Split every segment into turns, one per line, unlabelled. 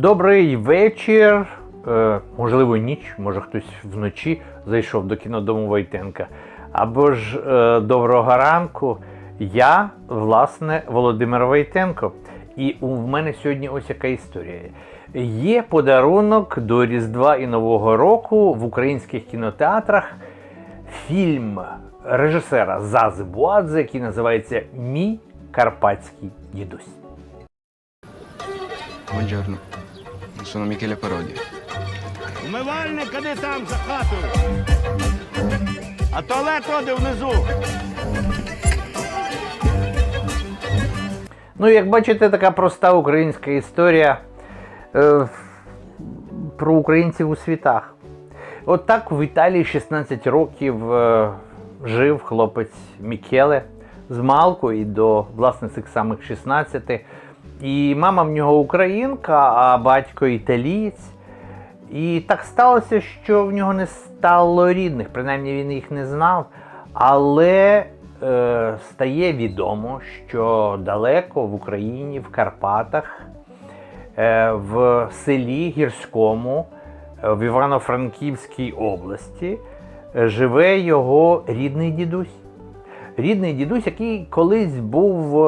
Добрий вечір, е, можливо, ніч, може хтось вночі зайшов до кінодому Войтенка. Або ж е, доброго ранку. Я, власне, Володимир Войтенко. І у мене сьогодні ось яка історія. Є подарунок до Різдва і Нового року в українських кінотеатрах фільм режисера Зази Буадзе, який називається Мій Карпатський дідусь.
Buongiorno, sono Michele Parodi.
Умивальник, іди там за хатою. А туалет оде внизу.
Ну, як бачите, така проста українська історія е, про українців у світах. От так в Італії 16 років е, жив хлопець Мікеле з Малку і до власне цих самих 16. І мама в нього українка, а батько італієць. І так сталося, що в нього не стало рідних, принаймні він їх не знав. Але е, стає відомо, що далеко в Україні, в Карпатах, е, в селі Гірському, е, в Івано-Франківській області, е, живе його рідний дідусь. Рідний дідусь, який колись був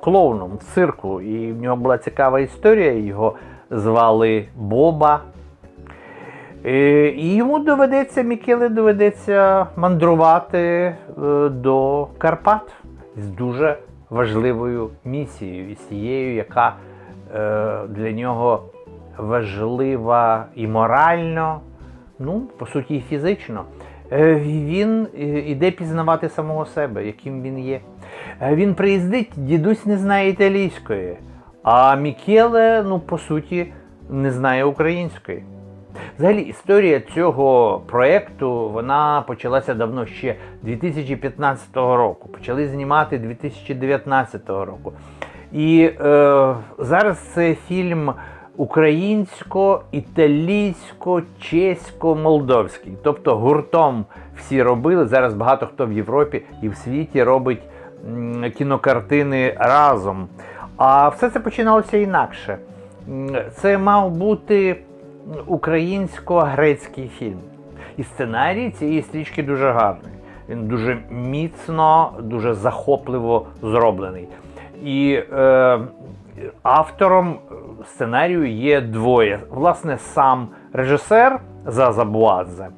клоуном цирку, і в нього була цікава історія. Його звали Боба. Е, І йому доведеться, Мікеле доведеться мандрувати е, до Карпат з дуже важливою місією, і з тією, яка е, для нього важлива і морально, ну, по суті, і фізично. Він іде пізнавати самого себе, яким він є. Е, Він приїздить, дідусь не знає італійської, а Мікеле, ну, по суті, не знає української. Взагалі, історія цього проєкту вона почалася давно ще 2015 року. Почали знімати 2019 року. І е, зараз це фільм українсько-італійсько-чесько-молдовський. Тобто гуртом всі робили. Зараз багато хто в Європі і в світі робить кінокартини разом. А все це починалося інакше. Це мав бути українсько-грецький фільм. І сценарій цієї стрічки дуже гарний. Він дуже міцно, дуже захопливо зроблений. І е, автором сценарію є двоє. Власне, сам режисер Заза Буадзе,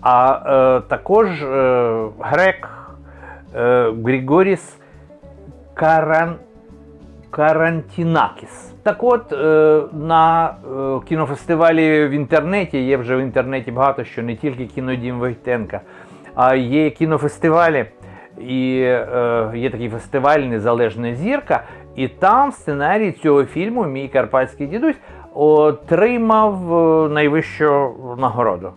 а е, також е, грек е, Григоріс Каран, Карантінакіс. Так от, е, на е, кінофестивалі в інтернеті є вже в інтернеті багато що не тільки кінодім Войтенка, а є кінофестивалі. І е, є такий фестиваль Незалежна зірка, і там сценарій цього фільму Мій Карпатський дідусь отримав е, найвищу нагороду.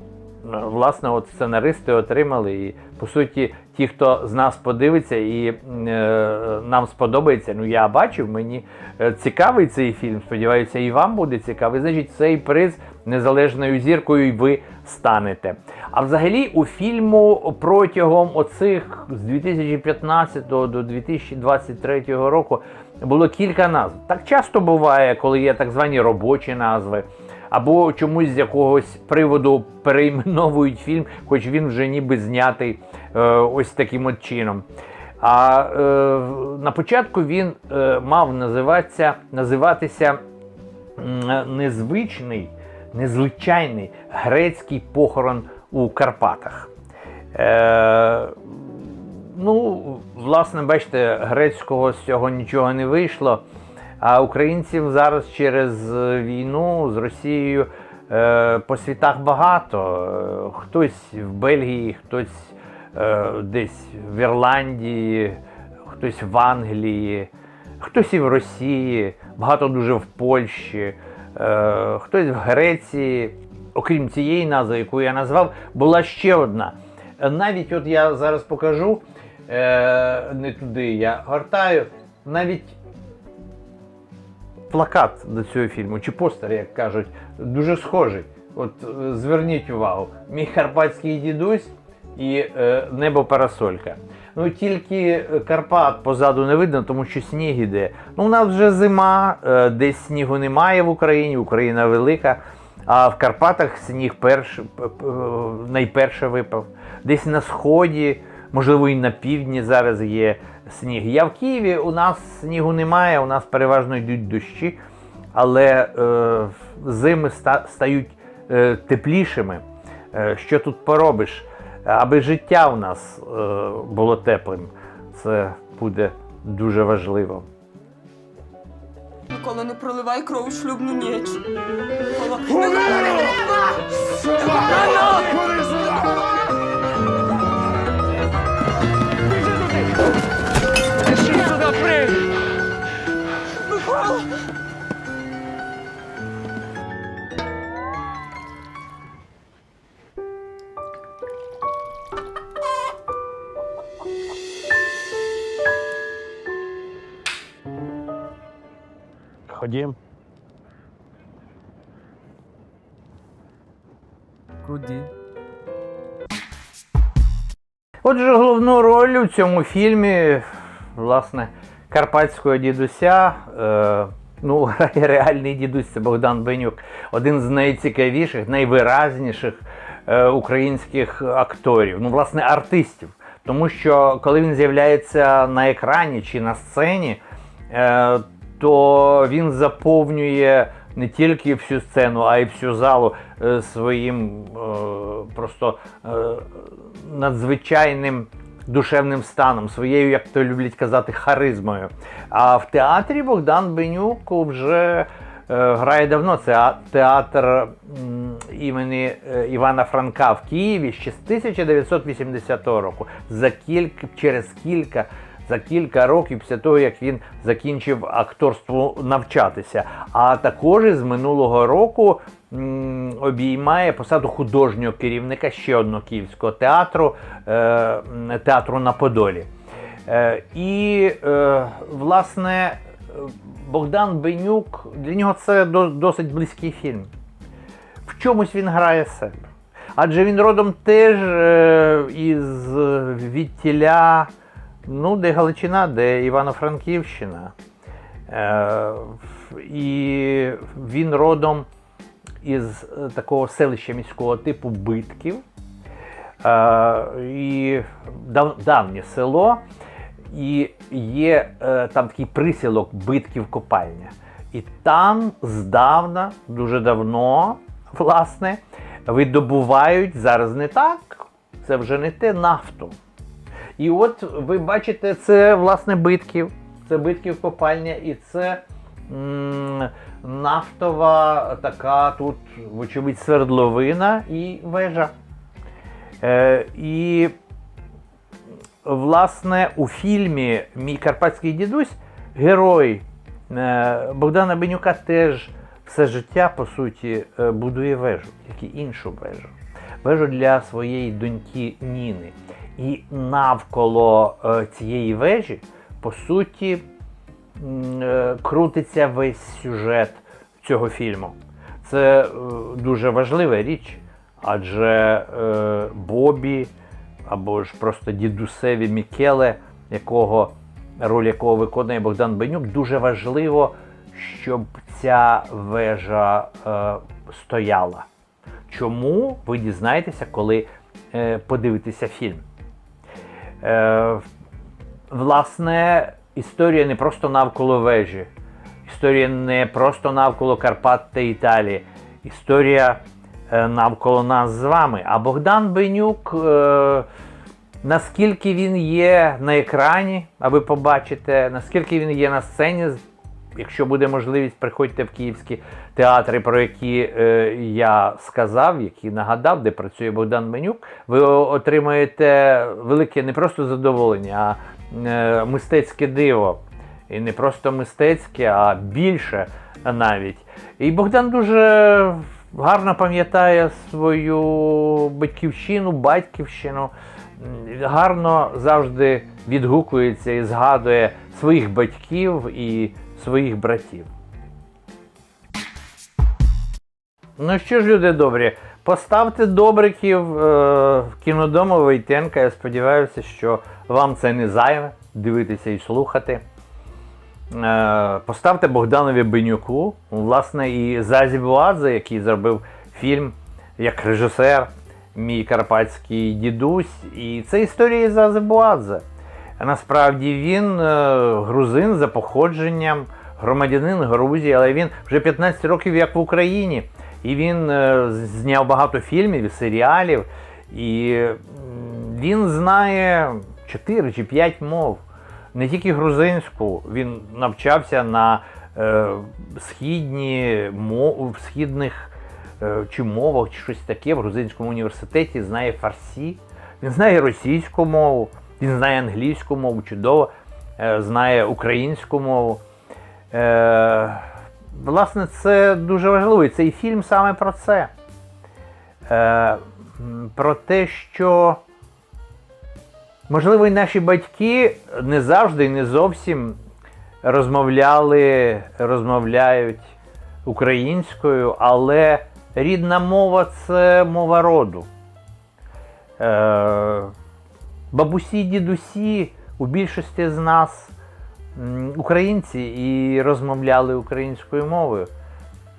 Е, Власне, от сценаристи отримали, і по суті, ті, хто з нас подивиться і е, нам сподобається. Ну я бачив, мені е, цікавий цей фільм. Сподіваюся, і вам буде цікавий. Значить, цей приз незалежною зіркою ви станете. А взагалі у фільму протягом оцих з 2015 до 2023 року було кілька назв. Так часто буває, коли є так звані робочі назви. Або чомусь з якогось приводу перейменовують фільм, хоч він вже ніби знятий е, ось таким от чином. А е, на початку він е, мав називатися, називатися незвичний, незвичайний грецький похорон у Карпатах. Е, ну, власне, бачите, грецького з цього нічого не вийшло. А українців зараз через е, війну з Росією е, по світах багато. Е, Хтось в Бельгії, хтось десь в Ірландії, хтось в Англії, хтось і в Росії, багато дуже в Польщі, хтось в Греції. Окрім цієї назви, яку я назвав, була ще одна. Навіть от я зараз покажу, не туди я гортаю, навіть плакат до цього фільму, чи постер, як кажуть, дуже схожий. От е, зверніть увагу, мій карпатський дідусь і е, небо парасолька. Ну тільки Карпат позаду не видно, тому що сніг іде. Ну, у нас вже зима, е, десь снігу немає в Україні, Україна велика. А в Карпатах сніг перш, найперше випав. Десь на сході, можливо, і на півдні зараз є сніг. Я в Києві, у нас снігу немає, у нас переважно йдуть дощі, але е, зими ста- стають е, теплішими. Е, що тут поробиш? Аби життя у нас е, було теплим, це буде дуже важливо.
Микола, не проливай кров у шлюбну ніч. Микола, Микола, не треба! Микола!
Ходім.
Куди?
Отже, головну роль у цьому фільмі, власне, карпатського дідуся. Е, ну, реальний дідусь це Богдан Бенюк, один з найцікавіших, найвиразніших е, українських акторів, ну, власне, артистів. Тому що коли він з'являється на екрані чи на сцені, е, то він заповнює не тільки всю сцену, а й всю залу е, своїм е, просто е, надзвичайним душевним станом, своєю, як то люблять казати, харизмою. А в театрі Богдан Бенюк вже грає давно. Це театр імені Івана Франка в Києві ще з 1980 року. За кілька, через кілька за кілька років після того, як він закінчив акторству навчатися. А також із минулого року обіймає посаду художнього керівника ще одного київського театру, е, театру на Подолі. Е, і, е, власне, Богдан Бенюк, для нього це досить близький фільм. В чомусь він грає себе. Адже він родом теж із відтіля, ну, де Галичина, де Івано-Франківщина. Е, і він родом із е, такого селища міського типу Битків. Е, і дав, давнє село. І є там такий присілок Битків Копальня. І там здавна, дуже давно, власне, видобувають зараз не так, це вже не те нафту. І от ви бачите, це власне битків, це битків копальня, і це м, нафтова така тут, вочевидь, свердловина і вежа. Е, і власне у фільмі Мій карпатський дідусь герой е, Богдана Бенюка теж все життя, по суті, е, будує вежу, тільки іншу вежу. Вежу для своєї доньки Ніни. І навколо е, цієї вежі, по суті, е, крутиться весь сюжет цього фільму. Це е, дуже важлива річ, адже Бобі або ж просто дідусеві Мікеле, якого, роль якого виконує Богдан Бенюк, дуже важливо, щоб ця вежа стояла. Чому ви дізнаєтеся, коли подивитеся фільм? Е, власне, історія не просто навколо вежі, історія не просто навколо Карпат та Італії, історія е, навколо нас з вами. А Богдан Бенюк, е, наскільки він є на екрані, а ви побачите, наскільки він є на сцені. Якщо буде можливість, приходьте в київські театри, про які е, я сказав, які нагадав, де працює Богдан Бенюк, ви отримаєте велике не просто задоволення, а е, мистецьке диво. І не просто мистецьке, а більше навіть. І Богдан дуже гарно пам'ятає свою батьківщину, батьківщину. Гарно завжди відгукується і згадує своїх батьків і своїх братів. Ну що ж, люди добрі, Поставте добриків е, в кінодому Войтенка. Я сподіваюся, що вам це не зайве дивитися і слухати. Е, поставте Богданові Бенюку, власне, і Зазі Буадзе, який зробив фільм як режисер, мій карпатський дідусь. І це історія Зази Буадзе. Насправді він е, грузин за походженням, громадянин Грузії, але він вже 15 років як в Україні. І він е, зняв багато фільмів і серіалів. І він знає 4 чи 5 мов. Не тільки грузинську, він навчався на е, східні мов, східних е, чи мовах, чи щось таке в грузинському університеті, знає фарсі, він знає російську мову, він знає англійську мову, чудово, е, знає українську мову. Е, власне, це дуже важливо. І цей фільм саме про це. Е, про те, що Можливо, і наші батьки не завжди і не зовсім розмовляли, розмовляють українською, але рідна мова це мова роду. Бабусі, дідусі у більшості з нас українці і розмовляли українською мовою.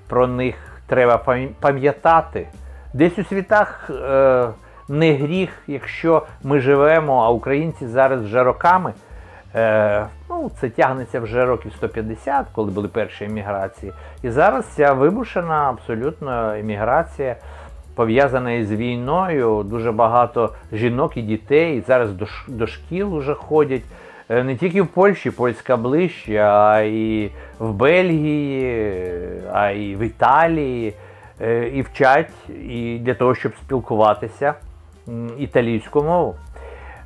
Про них треба пам'ятати. Десь у світах е, не гріх, якщо ми живемо, а українці зараз вже роками. Е, ну, це тягнеться вже років 150, коли були перші еміграції. І зараз ця вимушена абсолютно еміграція пов'язана із війною. Дуже багато жінок і дітей зараз до, до шкіл вже ходять. Е, Не тільки в Польщі, Польська ближче, а і в Бельгії, а і в Італії. Е, І вчать і для того, щоб спілкуватися італійську мову.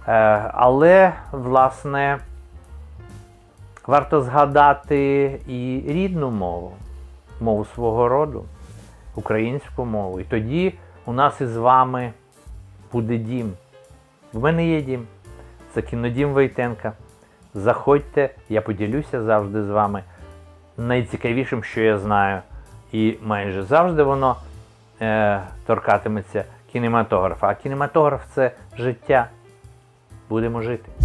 Е, Але, власне, варто згадати і рідну мову, мову свого роду, українську мову. І тоді у нас із вами буде дім. В мене є дім. Це кінодім Войтенка. Заходьте, я поділюся завжди з вами найцікавішим, що я знаю. І майже завжди воно е, торкатиметься кінематографа. А кінематограф це життя. Будемо жити.